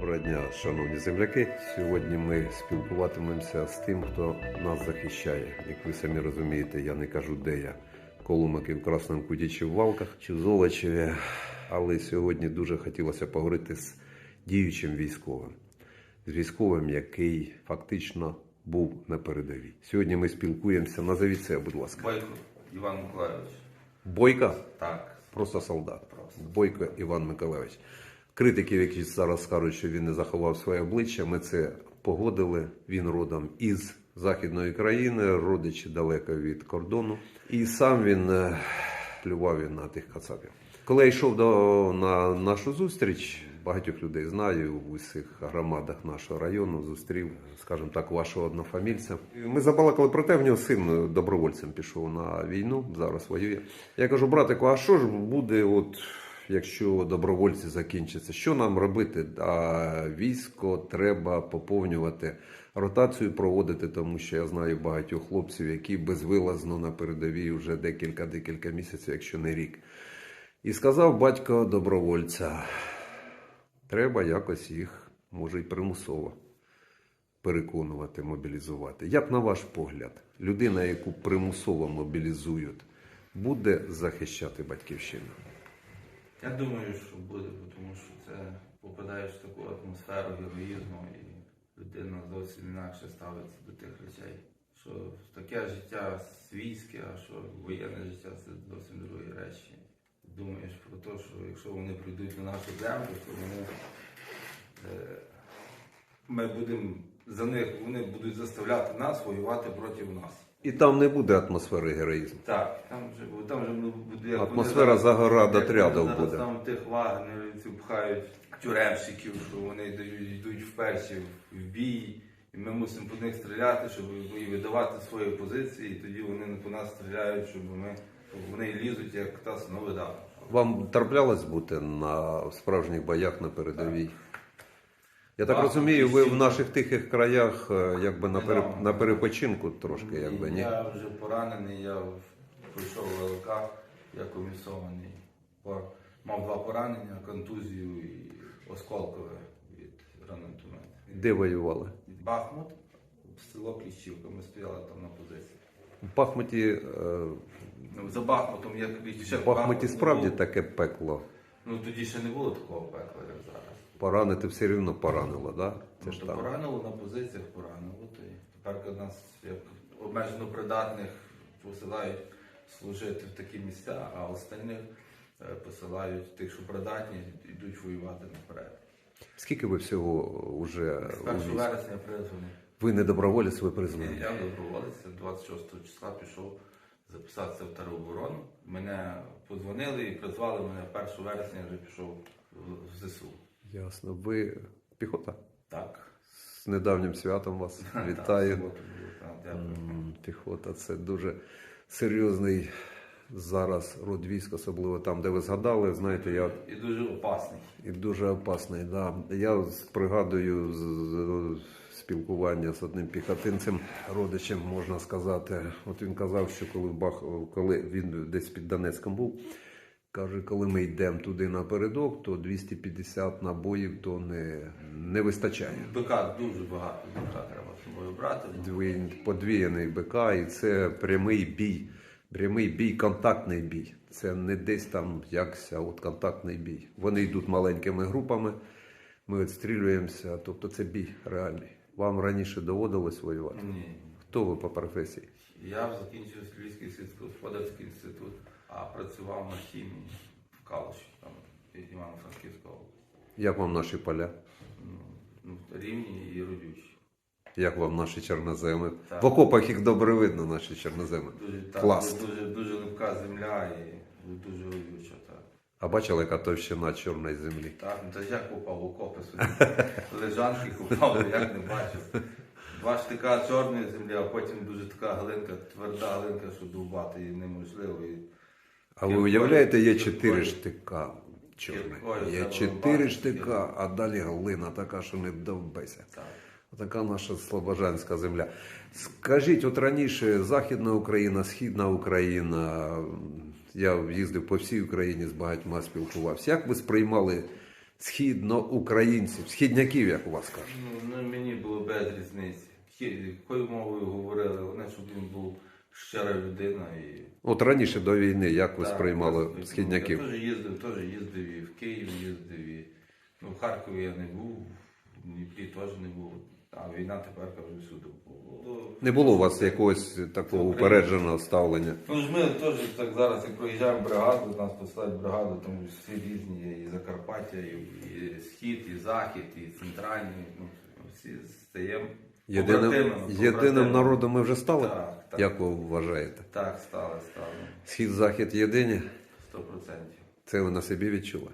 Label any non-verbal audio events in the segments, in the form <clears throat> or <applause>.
Доброго дня, шановні земляки. Сьогодні ми спілкуватимемося з тим, хто нас захищає. Як ви самі розумієте, я не кажу, де я. Колумаки в Красному Куті чи в Валках, чи в Золочеві. Але сьогодні дуже хотілося поговорити з діючим військовим, з військовим, який фактично був на передовій. Сьогодні ми спілкуємося. Назовіть себе, будь ласка. Бойко Іван Миколайович. Бойка. Так. Просто солдат. Просто. Бойко Іван Миколаївич. Критиків, які зараз скажуть, що він не заховав своє обличчя, ми це погодили. Він родом із західної країни, родичі далеко від кордону. І сам він е, плював на тих кацапів. Коли я йшов до, на нашу зустріч, багатьох людей знаю в усіх громадах нашого району, зустрів, скажімо так, вашого однофамільця. Ми забалакали про те, в нього син добровольцем пішов на війну, зараз воює. Я кажу, братику, а що ж буде, от якщо добровольці закінчаться? Що нам робити? А військо треба поповнювати, ротацію проводити, тому що я знаю багатьох хлопців, які безвилазно на передовій вже декілька-декілька місяців, якщо не рік. І сказав батько добровольця, треба якось їх, може, й примусово переконувати, мобілізувати. Як на ваш погляд, людина, яку примусово мобілізують, буде захищати батьківщину? Я думаю, що буде, тому що це попадаєш в таку атмосферу героїзму і людина зовсім інакше ставиться до тих речей. Що таке життя свійське, а що воєнне життя це зовсім другі речі. Думаєш про те, що якщо вони прийдуть на нашу землю, то вони е, ми будемо за них, вони будуть заставляти нас воювати проти нас. І там не буде атмосфери героїзму. Так, там вже там вже буде як Атмосфера загорада як трядов буде. Там тих вагнерівців пхають тюремщиків, що вони дають, йдуть вперше в бій, і ми мусимо по них стріляти, щоб і видавати свої позиції, і тоді вони по нас стріляють, щоб ми вони лізуть як та сновида. Вам траплялось бути на справжніх боях на передовій? Я так розумію, ви в наших тихих краях е, якби на, пере... На перепочинку трошки, якби ні. Я вже поранений, я пройшов ВЛК, я комісований. Мав два поранення, контузію і осколкове від гранатомета. Де воювали? Бахмут, село Кліщівка, ми стояли там на позиції. У Бахмуті, е, Ну, за Бахмутом я ще в Бахмуті справді був. таке пекло. Ну тоді ще не було такого пекла, як зараз. Поранити все рівно поранило, да? Це Ну, ж то там. поранило на позиціях, поранило. То тепер нас як обмежено придатних посилають служити в такі місця, а остальних е, посилають тих, що придатні, йдуть воювати наперед. Скільки ви всього вже З 1 вересня призваний. Ви не доброволець, ви призвані. Я доброволець 26 числа пішов записатися в тероборону. Мене подзвонили і призвали мене 1 вересня, я вже пішов в ЗСУ. Ясно. Ви піхота? Так. З недавнім святом вас <laughs> вітаю. так, дякую. Піхота це дуже серйозний зараз род військ, особливо там, де ви згадали. Знаєте, я І дуже опасний. і дуже опасний. Да. Я пригадую спілкування з одним піхотинцем, родичем, можна сказати. От він казав, що коли Бах, коли він десь під Донецьком був. Каже, коли ми йдемо туди напередок, то 250 набоїв то не, не вистачає. БК дуже багато БК треба з собою брати. Дві- подвіяний БК, і це прямий бій, прямий бій, контактний бій. Це не десь там якось, от контактний бій. Вони йдуть маленькими групами, ми відстрілюємося, тобто це бій реальний. Вам раніше доводилось воювати? Ні. Хто ви по професії? Я закінчив Львівський сільськогосподарський інститут, а працював на хімії в Калуші, там Івано-Франківська область. Як вам наші поля? Ну, ну, рівні і родючі. Як вам наші чорноземи? Так. В окопах їх добре видно, наші чорноземи. Дуже, так, Клас. дуже, дуже липка земля і дуже родюча. Так. А бачили, яка товщина чорної землі? Так, ну та ж як попав в окопи собі. <laughs> Лежанки купав, як не бачив. Два штика чорної землі, а потім дуже така глинка, тверда глинка, що довбати її неможливо. І А ви уявляєте, є чотири штика. Кіркою Є чотири штика, а далі глина така, що не довбеся. Така наша слобожанська земля. Скажіть, от раніше Західна Україна, Східна Україна, я їздив по всій Україні з багатьма спілкувався. Як ви сприймали східноукраїнців, східняків, як у вас кажуть. Ну, ну, мені було без різниці. Якою мовою говорили, вони, щоб він був щира людина і. От раніше до війни, як ви Так, сприймали так, східняків? Я теж їздив, теж їздив і в Київ їздив, і ну, в Харкові я не був, в Дніпрі теж не був. А війна тепер вже всюди була. Не було у вас якогось такого упередженого ставлення? Ну ж ми теж так зараз, як проїжджаємо бригаду, нас посилають бригаду, тому всі різні, і Закарпаття, і, і Схід, і Захід, і центральний. Ну, всі стаємо Єдиним, єдиним народом ми вже стали? Так, так. Як ви вважаєте? Так, стали, стали. Схід-захід єдині? Сто процентів. Це ви на собі відчули?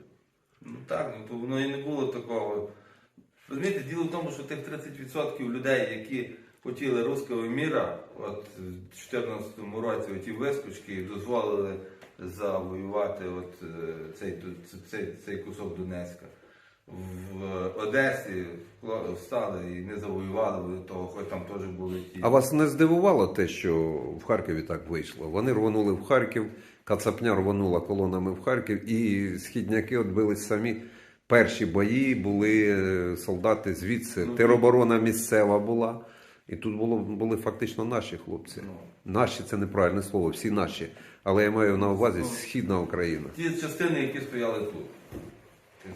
Ну так, ну то воно і не було такого. Розумієте, діло в тому, що тих 30% людей, які хотіли руського міра, от в 2014 році оті вискочки дозволили завоювати от е, цей, цей, цей кусок Донецька. В Одесі вкла- встали і не завоювали того, хоч там теж були ті. А вас не здивувало те, що в Харкові так вийшло? Вони рванули в Харків, Кацапня рванула колонами в Харків, і східняки відбились самі. Перші бої були е, солдати звідси. Ну, Тероборона місцева була. І тут було, були фактично наші хлопці. Ну. Наші це неправильне слово, всі наші. Але я маю на увазі східна Україна. Ті частини, які стояли тут.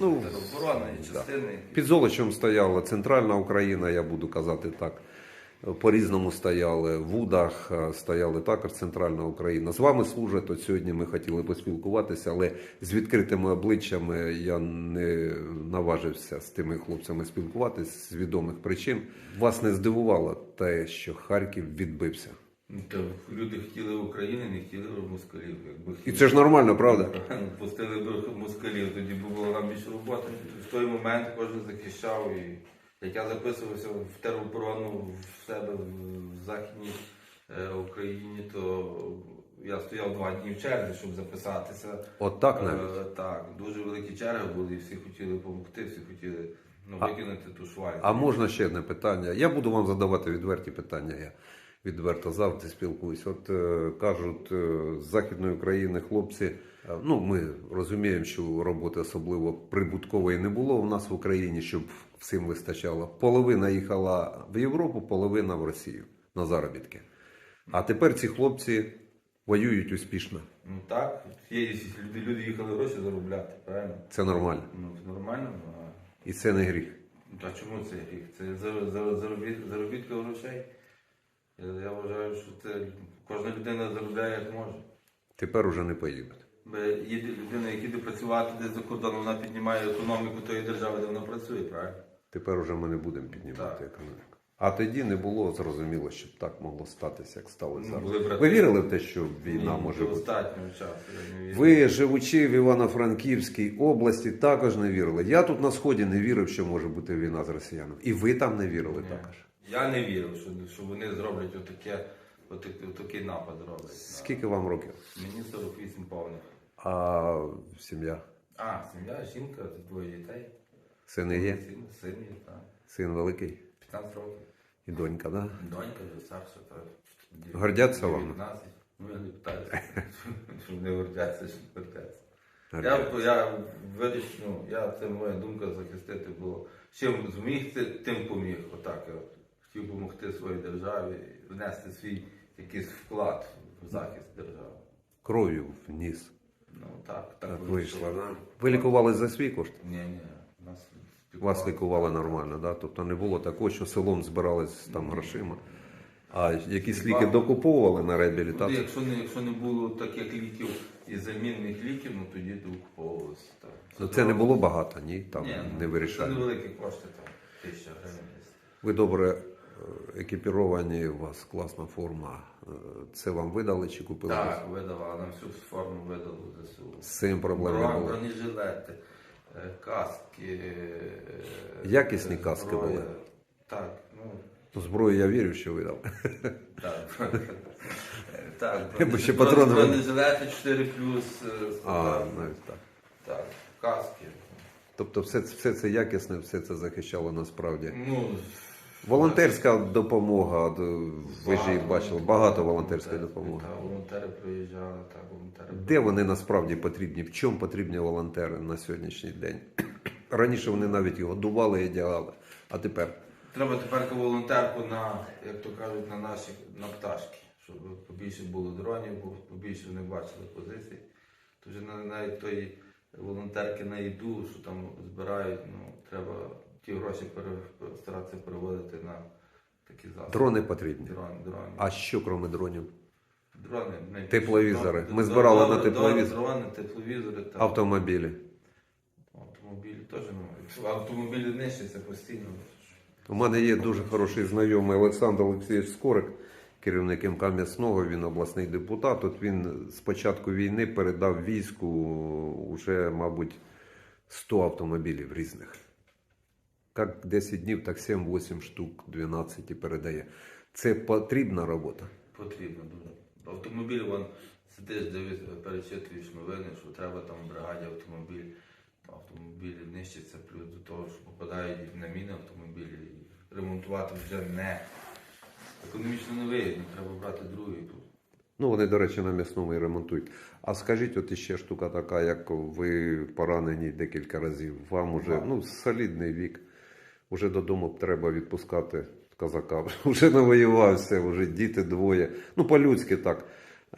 Ну, Тероборона частини. які- Під Золочем стояла центральна Україна, я буду казати так. По-різному стояли. В Удах е, стояли також центральна Україна. З вами служать. От сьогодні ми хотіли поспілкуватися, але з відкритими обличчями я не наважився з тими хлопцями спілкуватися з відомих причин. Вас не здивувало те, що Харків відбився. Ну, то люди хотіли України, не хотіли москалів. Якби І це ж нормально, правда? <laughs> Ну, Пустили б москалів, тоді б було нам більше роботи. В той момент кожен захищав. І як я записувався в тероборону в себе в Західній е, Україні, то я стояв два дні в черзі, щоб записатися. От так навіть. Е, так, дуже великі черги були, і всі хотіли допомогти, всі хотіли ну, А- викинути ту шваль. А можна ще одне питання? Я буду вам задавати відверті питання. Я відверто завжди спілкуюсь. От е, кажуть, е, з Західної України хлопці, е, ну ми розуміємо, що роботи особливо прибуткової не було у нас в Україні, щоб всім вистачало. Половина їхала в Європу, половина в Росію на заробітки. А тепер ці хлопці воюють успішно. Ну так, є люди, люди їхали гроші заробляти, правильно? Це нормально. Ну, це нормально, а І це не гріх. Ну, Та чому це гріх? Це зар- зар- заробітка грошей. Я, я вважаю, що це кожна людина заробляє як може. Тепер уже не поїдуть. Бо їде людина, яка йде працювати десь за кордоном, вона піднімає економіку тої держави, де вона працює, правильно? Тепер уже ми не будемо піднімати Так. економіку. А тоді не було зрозуміло, щоб так могло статися, як сталося Ну, зараз. були брати. Ви вірили в те, що війна Ні, може до бути? останнього часу. Я не вірю. Ви, живучи в Івано-Франківській області, також не вірили. Я тут на сході не вірив, що може бути війна з росіянами. І ви там не вірили Ні. також. Я не вірив, що, що вони зроблять отаке, отак- отакий напад роблять. Скільки вам років? Мені 48 повних. А сім'я? А, сім'я, жінка, двоє дітей. Сини є? Син, син є, так. Син великий 15 років. і донька, да? Донька вже старша, так. Гордяться вами? 19. Ну, я не питаюся, <laughs> що вони гордяться, що не гордяться. Я, я виріш, ну, я, це моя думка захистити було. Чим зміг, це- тим поміг. Отак я хотів допомогти своїй державі, внести свій якийсь вклад в захист держави. Кров'ю вніс. Ну так, так, Так вийшло. да? Ви лікувались за свій кошт? Ні, ні. Нас Вас лікували нормально, да? Тобто не було такого, що селом збирались там грошима. А якісь ліки докуповували на реабілітацію? якщо не, якщо не було таких ліків і замінних ліків, ну тоді докуповувалося. Ну це не було багато, ні? Там Ні, ну, не Це невеликі кошти, там, тисяча гривень. Ви добре екіпіровані, у вас класна форма. Е, Це вам видали чи купили? Так, видавали, нам всю форму видали ЗСУ. З цим проблем не було. Бронежилети, е, каски. е, Якісні е, каски зброя. були? Так, ну Ну, зброю я вірю, що видав. так. Так, <laughs> Бо ще патрони бронежилети 4 плюс. е, А, навіть так. так, каски. Тобто все, все це якісне, все це захищало насправді. Ну, Волонтерська допомога, ви ж її бачили, багато волонтерської допомоги. Так, волонтери приїжджали, так, волонтери. Де вони насправді потрібні? В чому потрібні волонтери на сьогоднішній день? <clears throat> Раніше вони навіть і годували, і одягали. А тепер Треба тепер волонтерку на, як то кажуть, на наші на пташки, щоб побільше було дронів, бо побільше вони бачили позицій. То вже на- навіть тої волонтерки на їду, що там збирають, ну треба ті гроші пере, старатися переводити на такі засоби. дрони потрібні. Дрони, дрони. А що крім дронів? Дрони, найбільше. Тепловізори. Ми збирали на тепловізор. Дрони, тепловізори та Автомобілі. автомобілі теж ну, автомобілі нищаться постійно. У мене є дуже хороший знайомий Олександр Олексійович Скорик, керівник МК М'ясного, він обласний депутат. От він з початку війни передав війську уже, мабуть, 100 автомобілів різних. Як 10 днів, так 7-8 штук, 12 і передає. Це потрібна робота. Потрібно дуже. Автомобіль, вон сидиш, дивишся, перечитуєш новини, що треба там в бригаді автомобіль. Автомобілі нищаться, плюс до того, що попадають на міни автомобілі. Ремонтувати вже не економічно не вигідно, треба брати другий. Ну, вони, до речі, на м'ясному і ремонтують. А скажіть, от іще штука така, як ви поранені декілька разів. Вам уже ну, солідний вік. Уже додому треба відпускати казака. <laughs> Вже навоювався, вже діти двоє. Ну, по-людськи так.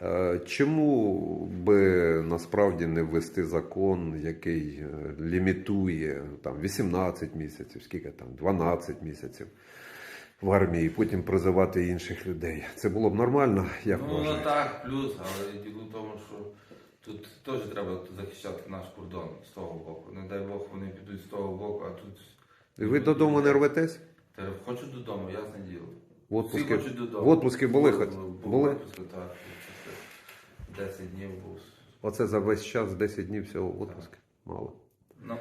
Е, Чому би насправді не ввести закон, який е, лімітує там 18 місяців, скільки там, 12 місяців в армії, і потім призивати інших людей? Це було б нормально, як ну, вважаєте? ну так, плюс, але діло в тому, що тут теж треба захищати наш кордон з того боку. Не дай Бог, вони підуть з того боку, а тут. Ви додому не рветесь? Та хочу додому, ясне діло. В отпуски, Всі хочуть додому. в отпуски були хоч? Були? В так. 10 днів був. Оце за весь час 10 днів всього в отпуску. Мало. Ну,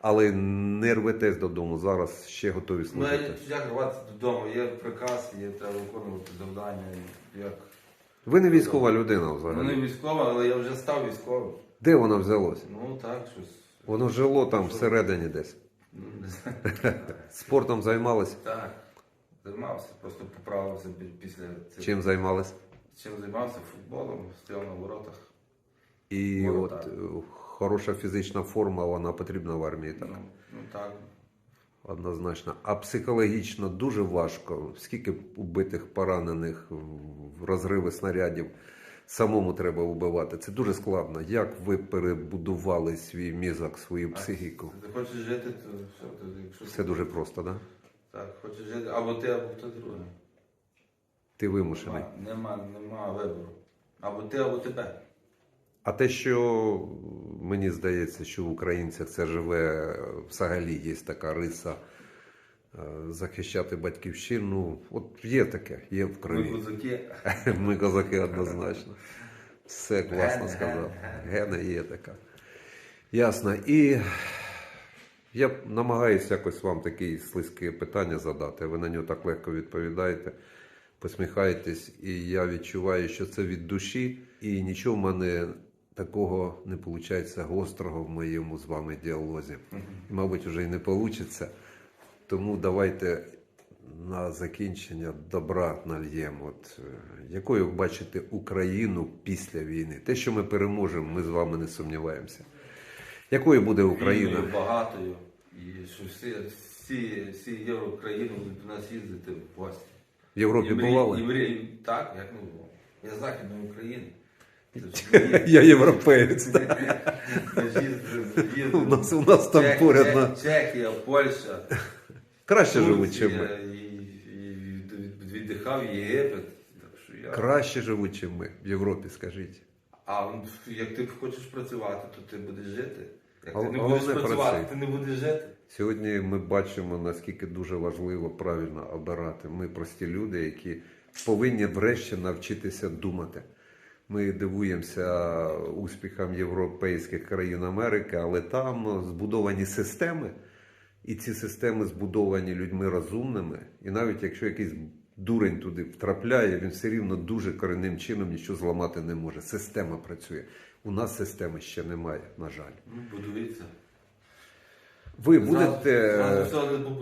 Але не рветесь додому, зараз ще готові ну служити. як рватися додому? Є приказ, є треба виконувати завдання. Як... Ви не військова людина Ну взагалі. не військова, але я вже став військовим. Де воно взялося? Ну так, щось. Воно жило там всередині десь. Ну, не знаю. Спортом займалися? Так. Займався, просто поправився після цих. Чим займались? Чим займався? Футболом, стояв на воротах. І от е, хороша фізична форма, вона потрібна в армії, так? Ну, ну так. Однозначно. А психологічно дуже важко. Скільки убитих, поранених, розриви снарядів самому треба вбивати. Це дуже складно. Як ви перебудували свій мізок, свою психіку? Ти хочеш жити, то що ти, якщо Все дуже просто, да? так, хочеш жити, або ти, або хтось другий. Ти вимушений. Нема, нема, нема вибору. Або ти, або тебе. А те, що мені здається, що в українцях це живе взагалі є така риса захищати батьківщину. От є таке, є в Ми козаки. <laughs> Ми козаки однозначно. Все класно сказав. Гена є така. Ясно. І я намагаюся якось вам такі слизькі питання задати. Ви на нього так легко відповідаєте, посміхаєтесь, і я відчуваю, що це від душі, і нічого в мене такого не виходить гострого в моєму з вами діалозі. І, мабуть, вже і не вийде. Тому давайте на закінчення добра нальємо. От, е, якою ви бачите Україну після війни? Те, що ми переможемо, ми з вами не сумніваємося. Якою буде Україна? Багатою. І що всі, всі, всі єврокраїни будуть до нас їздити в гості. В Європі І мрій- бували? і так, як не було. Я з Західної України. <laughs> Я європеєць. так. <laughs> У нас, у нас там поряд Чехія, Польща, краще живуть, чим ми. і, і віддихав Єгипет. Так що я... Краще живуть, чим ми в Європі, скажіть. А як ти хочеш працювати, то ти будеш жити. Як Гол- ти не будеш працювати, працюй. ти не будеш жити. Сьогодні ми бачимо, наскільки дуже важливо правильно обирати. Ми прості люди, які повинні врешті навчитися думати. Ми дивуємося успіхам європейських країн Америки, але там збудовані системи, і ці системи збудовані людьми розумними. І навіть якщо якийсь дурень туди втрапляє, він все рівно дуже коренним чином нічого зламати не може. Система працює. У нас системи ще немає, на жаль. Ну, будується. Ви будете,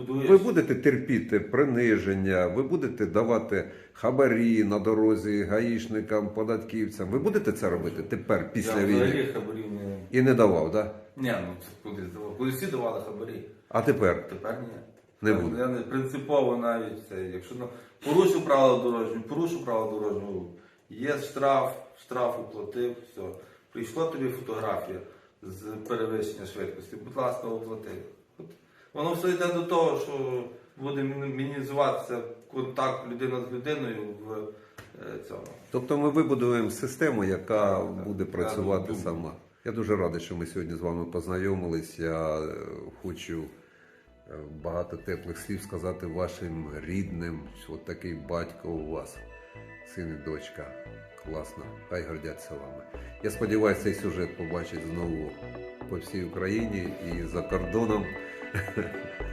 ви будете терпіти приниження, ви будете давати хабарі на дорозі гаїшникам, податківцям. Ви будете це робити тепер, після Я війни? взагалі хабарів не... І не давав, так? Да? Ні, ну це куди здавав. Коли всі давали хабарі, А тепер? тепер ні. Не буде. Я не принципово навіть це. Якщо ну, порушив правила дорожнього, порушив правила дорожнього руху. Є штраф, штраф оплатив, все. Прийшла тобі фотографія з перевищення швидкості. Будь ласка, оплати. От. Воно все йде до того, що буде мінімізуватися контакт людина з людиною в е, цьому. Тобто ми вибудуємо систему, яка Так, так. буде працювати думаю. сама. Я дуже радий, що ми сьогодні з вами познайомились. Я е, хочу багато теплих слів сказати вашим рідним, що от такий батько у вас, син і дочка. Класно, хай гордяться вами. Я сподіваюся, цей сюжет побачить знову по всій Україні і за кордоном. <laughs>